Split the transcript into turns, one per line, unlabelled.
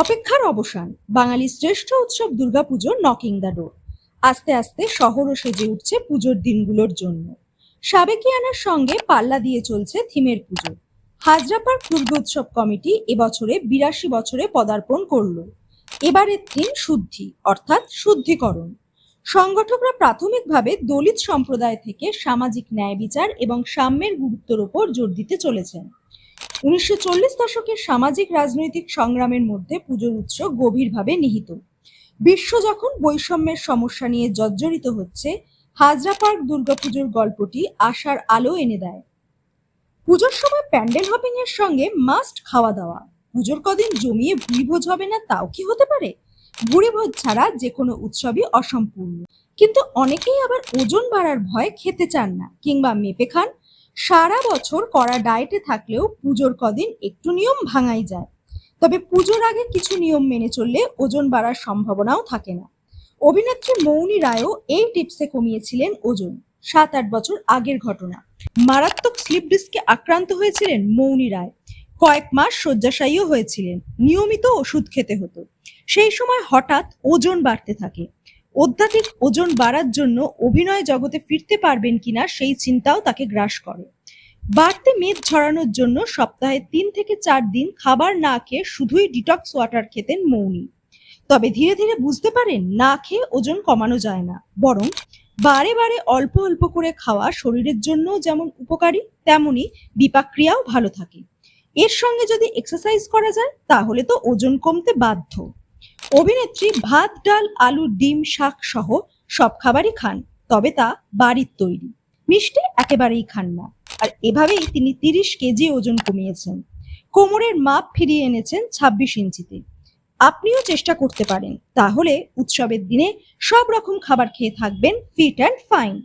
অপেক্ষার অবসান, বাঙালির শ্রেষ্ঠ উৎসব দুর্গাপুজোর নকিং দ্য ডোর আস্তে আস্তে শহরও সেজে উঠছে পুজোর দিনগুলোর জন্য। সাবেকিয়ানার সঙ্গে পাল্লা দিয়ে চলছে থিমের পুজো। হাজরা পার্ক দুর্গোৎসব কমিটি এবছরে বিরাশি বছরে পদার্পণ করল। এবারের থিম শুদ্ধি, অর্থাৎ শুদ্ধিকরণ। সংগঠকরা প্রাথমিকভাবে দলিত সম্প্রদায় থেকে সামাজিক ন্যায় বিচার এবং সাম্যের গুরুত্বের ওপর জোর দিতে চলেছেন। উনিশশো চল্লিশ দশকের সামাজিক রাজনৈতিক সংগ্রামের মধ্যে পুজোর উৎস গভীরভাবে নিহিত। বিশ্ব যখন বৈষম্যের সমস্যা নিয়ে জর্জরিত হচ্ছে, হাজরা পার্ক দুর্গাপুজোর গল্পটি আশার আলো এনে দেয়। পুজোর সময় প্যান্ডেল হপিং এর সঙ্গে মাস্ট খাওয়া দাওয়া। পুজোর কদিন জমিয়ে ভুরিভোজ হবে না তাও কি হতে পারে? ভুরিভোজ ছাড়া যে কোনো উৎসবই অসম্পূর্ণ। কিন্তু অনেকেই আবার ওজন বাড়ার ভয় খেতে চান না, কিংবা মেপে খান সারা বছর কড়া ডায়েটে থাকলেও পুজোর কদিন একটু নিয়ম ভাঙাই যায়। তবে পুজোর আগে কিছু নিয়ম মেনে চললে ওজন বাড়ার সম্ভাবনাও থাকে না। অভিনেত্রী মৌনী রায়ও এই টিপসে কমিয়েছিলেন ওজন, সাত আট বছর আগের ঘটনা। মারাত্মক স্লিপ ডিস্কে আক্রান্ত হয়েছিলেন মৌনী রায়। কয়েক মাস শয্যাশায়ীও হয়েছিলেন। নিয়মিত ওষুধ খেতে হতো। সেই সময় হঠাৎ ওজন বাড়তে থাকে। অত্যাধিক ওজন বাড়ার জন্য অভিনয় জগতে ফিরতে পারবেন কিনা সেই চিন্তাও তাকে গ্রাস করে। বাড়তে মেদ ঝরানোর জন্য সপ্তাহে তিন থেকে চার দিন খাবার না খেয়ে শুধুই ডিটক্স ওয়াটার খেতেন মৌনি। তবে ধীরে ধীরে বুঝতে পারেন, না খেয়ে ওজন কমানো যায় না। বরং বারে বারে অল্প অল্প করে খাওয়া শরীরের জন্য যেমন উপকারী, তেমনি বিপাক্রিয়াও ভালো থাকে। এর সঙ্গে যদি এক্সারসাইজ করা যায়, তাহলে তো ওজন কমতে বাধ্য। অভিনেত্রী ভাত, ডাল, আলু, ডিম, শাক সহ সব খাবারই খান, তবে তা বাড়ির তৈরি। মিষ্টি একেবারেই খান না। আর এভাবেই তিনি তিরিশ কেজি ওজন কমিয়েছেন। কোমরের মাপ ফিরিয়ে এনেছেন ছাব্বিশ ইঞ্চিতে। আপনিও চেষ্টা করতে পারেন। তাহলে উৎসবের দিনে সব রকম খাবার খেয়ে থাকবেন ফিট অ্যান্ড ফাইন।